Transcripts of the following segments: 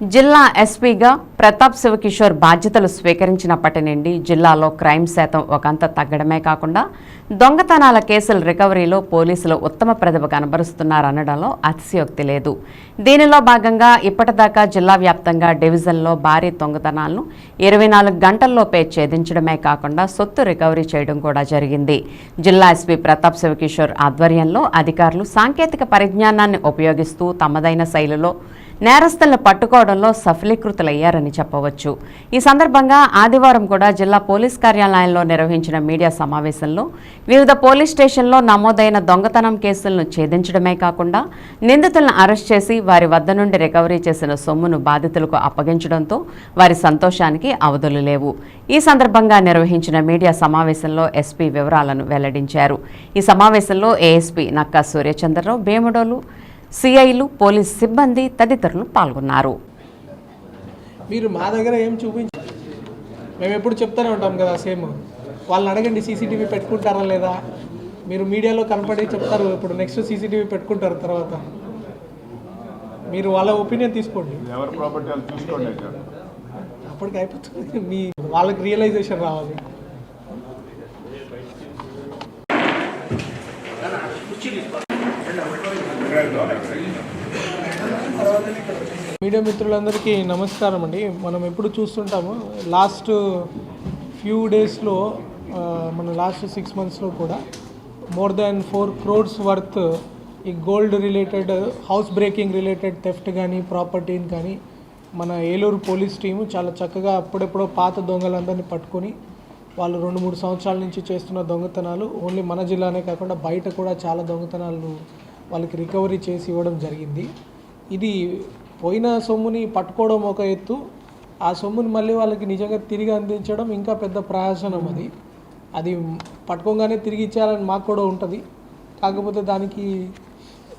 జిల్లా ఎస్పీగా ప్రతాప్ శివకిషోర్ బాధ్యతలు స్వీకరించినప్పటి నుండి జిల్లాలో క్రైమ్ శాతం ఒకంత తగ్గడమే కాకుండా దొంగతనాల కేసుల రికవరీలో పోలీసులు ఉత్తమ ప్రతిభ కనబరుస్తున్నారనడంలో అతిశయోక్తి లేదు. దీనిలో భాగంగా ఇప్పటిదాకా జిల్లా వ్యాప్తంగా డివిజన్లో భారీ దొంగతనాలను ఇరవై నాలుగు గంటల్లోపే ఛేదించడమే కాకుండా సొత్తు రికవరీ చేయడం కూడా జరిగింది. జిల్లా ఎస్పీ ప్రతాప్ శివకిషోర్ ఆధ్వర్యంలో అధికారులు సాంకేతిక పరిజ్ఞానాన్ని ఉపయోగిస్తూ తమదైన శైలిలో నేరస్తులను పట్టుకోవడంలో సఫలీకృతులయ్యారని చెప్పవచ్చు. ఈ సందర్భంగా ఆదివారం కూడా జిల్లా పోలీస్ కార్యాలయంలో నిర్వహించిన మీడియా సమావేశంలో వివిధ పోలీస్ స్టేషన్లో నమోదైన దొంగతనం కేసులను ఛేదించడమే కాకుండా నిందితులను అరెస్ట్ చేసి వారి వద్ద నుండి రికవరీ చేసిన సొమ్మును బాధితులకు అప్పగించడంతో వారి సంతోషానికి అవధులు లేవు. ఈ సందర్భంగా నిర్వహించిన మీడియా సమావేశంలో ఎస్పీ వివరాలను వెల్లడించారు. ఈ సమావేశంలో ఏఎస్పీ నక్కా సూర్యచంద్రరావు భీమడోలు సిఐలు పోలీస్ సిబ్బంది తదితరులు పాల్గొన్నారు. మీరు మా దగ్గర ఏం చూపించ మేము ఎప్పుడు చెప్తూనే ఉంటాం కదా సేమ్. వాళ్ళని అడగండి సీసీటీవీ పెట్టుకుంటారా లేదా? మీరు మీడియాలో కనపడి చెప్తారు ఇప్పుడు నెక్స్ట్ సీసీటీవీ పెట్టుకుంటారు తర్వాత. మీరు వాళ్ళ ఒపీనియన్ తీసుకోండి. ఎవరి ప్రాపర్టీ చూసుకోండి. అప్పటికి అయిపోతుంది. మీ వాళ్ళకి రియలైజేషన్ రావాలి. మీడియా మిత్రులందరికీ నమస్కారం అండి. మనం ఎప్పుడు చూస్తుంటాము లాస్ట్ ఫ్యూ డేస్లో మన లాస్ట్ సిక్స్ మంత్స్లో కూడా more than four crores worth ఈ gold related house breaking related theft కానీ ప్రాపర్టీని కానీ మన ఏలూరు పోలీస్ టీము చాలా చక్కగా అప్పుడెప్పుడో పాత దొంగలందరినీ పట్టుకొని వాళ్ళు రెండు మూడు సంవత్సరాల నుంచి చేస్తున్న దొంగతనాలు ఓన్లీ మన జిల్లానే కాకుండా బయట కూడా చాలా దొంగతనాలు వాళ్ళకి రికవరీ చేసి ఇవ్వడం జరిగింది. ఇది పోయిన సొమ్ముని పట్టుకోవడం ఒక ఎత్తు. ఆ సొమ్ముని మళ్ళీ వాళ్ళకి నిజంగా తిరిగి అందించడం ఇంకా పెద్ద ప్రయాసనం అది. అది పట్టుకోగానే తిరిగి ఇచ్చేయాలని మాకు కూడా ఉంటుంది. కాకపోతే దానికి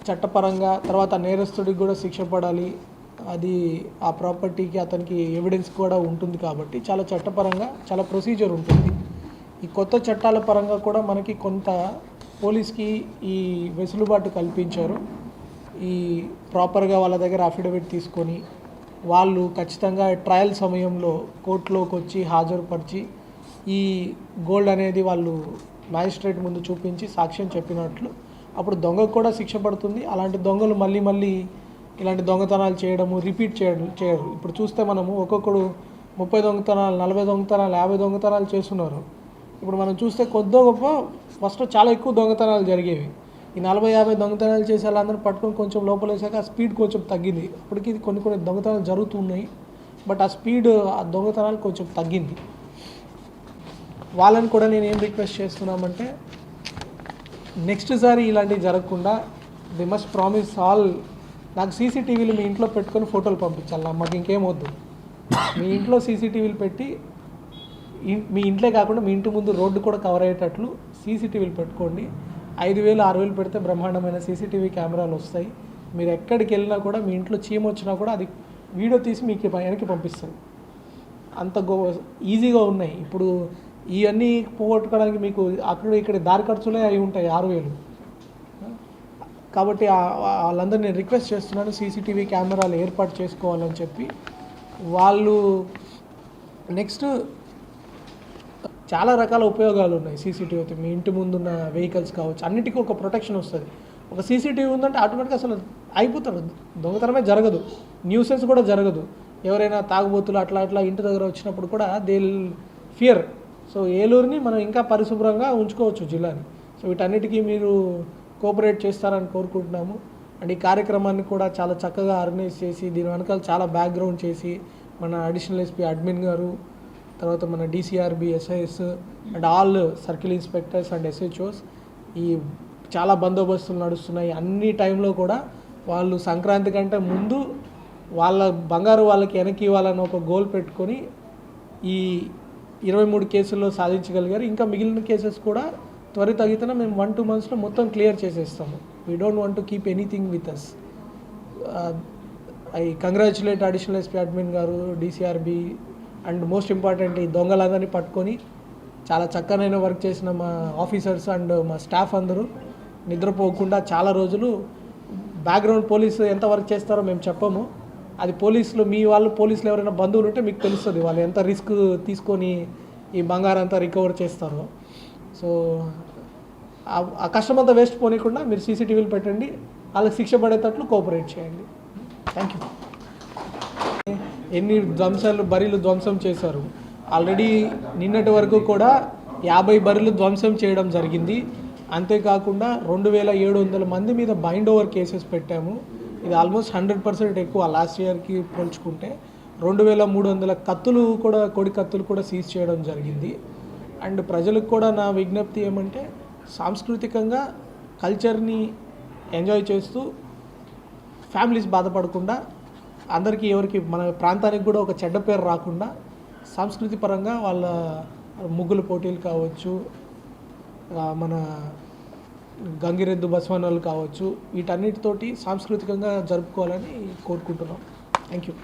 చట్టపరంగా తర్వాత నేరస్తుడికి కూడా శిక్ష పడాలి. అది ఆ ప్రాపర్టీకి అతనికి ఎవిడెన్స్ కూడా ఉంటుంది కాబట్టి చాలా చట్టపరంగా చాలా ప్రొసీజర్ ఉంటుంది. ఈ కొత్త చట్టాల పరంగా కూడా మనకి కొంత పోలీస్కి ఈ వెసులుబాటు కల్పించారు. ఈ ప్రాపర్గా వాళ్ళ దగ్గర అఫిడవిట్ తీసుకొని వాళ్ళు ఖచ్చితంగా ట్రయల్ సమయంలో కోర్టులోకి వచ్చి హాజరుపరిచి ఈ గోల్డ్ అనేది వాళ్ళు మ్యాజిస్ట్రేట్ ముందు చూపించి సాక్ష్యం చెప్పినట్లు అప్పుడు దొంగకు కూడా శిక్ష పడుతుంది. అలాంటి దొంగలు మళ్ళీ మళ్ళీ ఇలాంటి దొంగతనాలు చేయడము రిపీట్ చేయడం చేయరు. ఇప్పుడు చూస్తే మనము ఒక్కొక్కడు ముప్పై దొంగతనాలు నలభై దొంగతనాలు యాభై దొంగతనాలు చేస్తున్నారు. ఇప్పుడు మనం చూస్తే కొద్దో గొప్ప ఫస్ట్ చాలా ఎక్కువ దొంగతనాలు జరిగేవి. ఈ నలభై యాభై దొంగతనాలు చేసే వాళ్ళందరూ పట్టుకొని కొంచెం లోపలేసాక ఆ స్పీడ్ కొంచెం తగ్గింది. అప్పటికి కొన్ని కొన్ని దొంగతనాలు జరుగుతున్నాయి బట్ ఆ స్పీడ్ ఆ దొంగతనాలు కొంచెం తగ్గింది. వాళ్ళని కూడా నేను ఏం రిక్వెస్ట్ చేస్తున్నామంటే నెక్స్ట్ సారి ఇలాంటివి జరగకుండా ది మస్ట్ ప్రామిస్ ఆల్ నాకు సీసీటీవీలు మీ ఇంట్లో పెట్టుకొని ఫోటోలు పంపించాలి. మాకు ఇంకేం వద్దు. మీ ఇంట్లో సీసీటీవీలు పెట్టి మీ ఇంట్లో కాకుండా మీ ఇంటి ముందు రోడ్డు కూడా కవర్ అయ్యేటట్లు సీసీటీవీలు పెట్టుకోండి. ఐదు వేలు ఆరు వేలు పెడితే బ్రహ్మాండమైన సీసీటీవీ కెమెరాలు వస్తాయి. మీరు ఎక్కడికి వెళ్ళినా కూడా మీ ఇంట్లో చీమ వచ్చినా కూడా అది వీడియో తీసి మీకు వెనక్కి పంపిస్తుంది అంత గో ఈజీగా ఉన్నాయి. ఇప్పుడు ఇవన్నీ పోగొట్టుకోవడానికి మీకు అక్కడ ఇక్కడ దారి ఖర్చులే అవి ఉంటాయి ఆరు వేలు. కాబట్టి వాళ్ళందరూ నేను రిక్వెస్ట్ చేస్తున్నాను సీసీటీవీ కెమెరాలు ఏర్పాటు చేసుకోవాలని చెప్పి. వాళ్ళు నెక్స్ట్ చాలా రకాల ఉపయోగాలు ఉన్నాయి సీసీటీవీ మీ ఇంటి ముందున్న వెహికల్స్ కావచ్చు అన్నిటికీ ఒక ప్రొటెక్షన్ వస్తుంది. ఒక సీసీటీవీ ఉందంటే ఆటోమేటిక్గా అసలు అయిపోతారు. దొంగతనమే జరగదు. న్యూసెన్స్ కూడా జరగదు. ఎవరైనా తాగుబోతులు అట్లా అట్లా ఇంటి దగ్గర వచ్చినప్పుడు కూడా దే ఫియర్ సో ఏలూరుని మనం ఇంకా పరిశుభ్రంగా ఉంచుకోవచ్చు జిల్లాని. సో వీటన్నిటికీ మీరు కోఆపరేట్ చేస్తారని కోరుకుంటున్నాము. అండ్ ఈ కార్యక్రమాన్ని కూడా చాలా చక్కగా ఆర్గనైజ్ చేసి దీని వెనకాల చాలా బ్యాక్గ్రౌండ్ చేసి మన అడిషనల్ ఎస్పీ అడ్మిన్ గారు తర్వాత మన DCRB SIs and all circle inspectors and SHOs ఈ చాలా బందోబస్తులు నడుస్తున్నాయి. అన్ని టైంలో కూడా వాళ్ళు సంక్రాంతి కంటే ముందు వాళ్ళ బంగారు వాళ్ళకి వెనక్కి ఇవ్వాలని ఒక గోల్ పెట్టుకొని ఈ ఇరవై మూడు కేసుల్లో సాధించగలిగారు. ఇంకా మిగిలిన కేసెస్ కూడా త్వరితగితన మేము వన్ టూ మంత్స్లో మొత్తం క్లియర్ చేసేస్తాము. We don't want to keep anything with us I congratulate additional SP admin గారు డిసిఆర్బి అండ్ మోస్ట్ ఇంపార్టెంట్ ఈ దొంగలందరినీ పట్టుకొని చాలా చక్కనైన వర్క్ చేసిన మా ఆఫీసర్స్ అండ్ మా స్టాఫ్ అందరూ నిద్రపోకుండా చాలా రోజులు బ్యాక్గ్రౌండ్ పోలీసు ఎంత వర్క్ చేస్తారో మేము చెప్పము. అది పోలీసులు మీ వాళ్ళు పోలీసులు ఎవరైనా బంధువులు ఉంటే మీకు తెలుస్తుంది వాళ్ళు ఎంత రిస్క్ తీసుకొని ఈ బంగారం అంతా రికవర్ చేస్తారో. సో ఆ- కష్టం అంతా వేస్ట్ పోనీయకుండా మీరు సీసీటీవీలు పెట్టండి. వాళ్ళకి శిక్ష పడేటట్లు కోఆపరేట్ చేయండి. Thank you. ఎన్ని ధ్వంసాలు బరిలు ధ్వంసం చేశారు? ఆల్రెడీ నిన్నటి వరకు కూడా యాభై బరిలు ధ్వంసం చేయడం జరిగింది. అంతేకాకుండా రెండు వేల ఏడు వందల మంది మీద బైండ్ ఓవర్ కేసెస్ పెట్టాము. ఇది ఆల్మోస్ట్ హండ్రెడ్ పర్సెంట్ ఎక్కువ లాస్ట్ ఇయర్కి పోల్చుకుంటే. రెండు వేల మూడు వందల కత్తులు కూడా కొడి కత్తులు కూడా సీజ్ చేయడం జరిగింది. అండ్ ప్రజలకు కూడా నా విజ్ఞప్తి ఏమంటే సాంస్కృతికంగా కల్చర్ని ఎంజాయ్ చేస్తూ ఫ్యామిలీస్ బాధపడకుండా అందరికీ ఎవరికి మన ప్రాంతానికి కూడా ఒక చెడ్డ పేరు రాకుండా సంస్కృతి పరంగా వాళ్ళ ముగ్గుల పోటీలు కావచ్చు మన గంగిరెద్దు బసవనాలు కావచ్చు వీటన్నిటితోటి సాంస్కృతికంగా జరుపుకోవాలని కోరుకుంటున్నాం. Thank you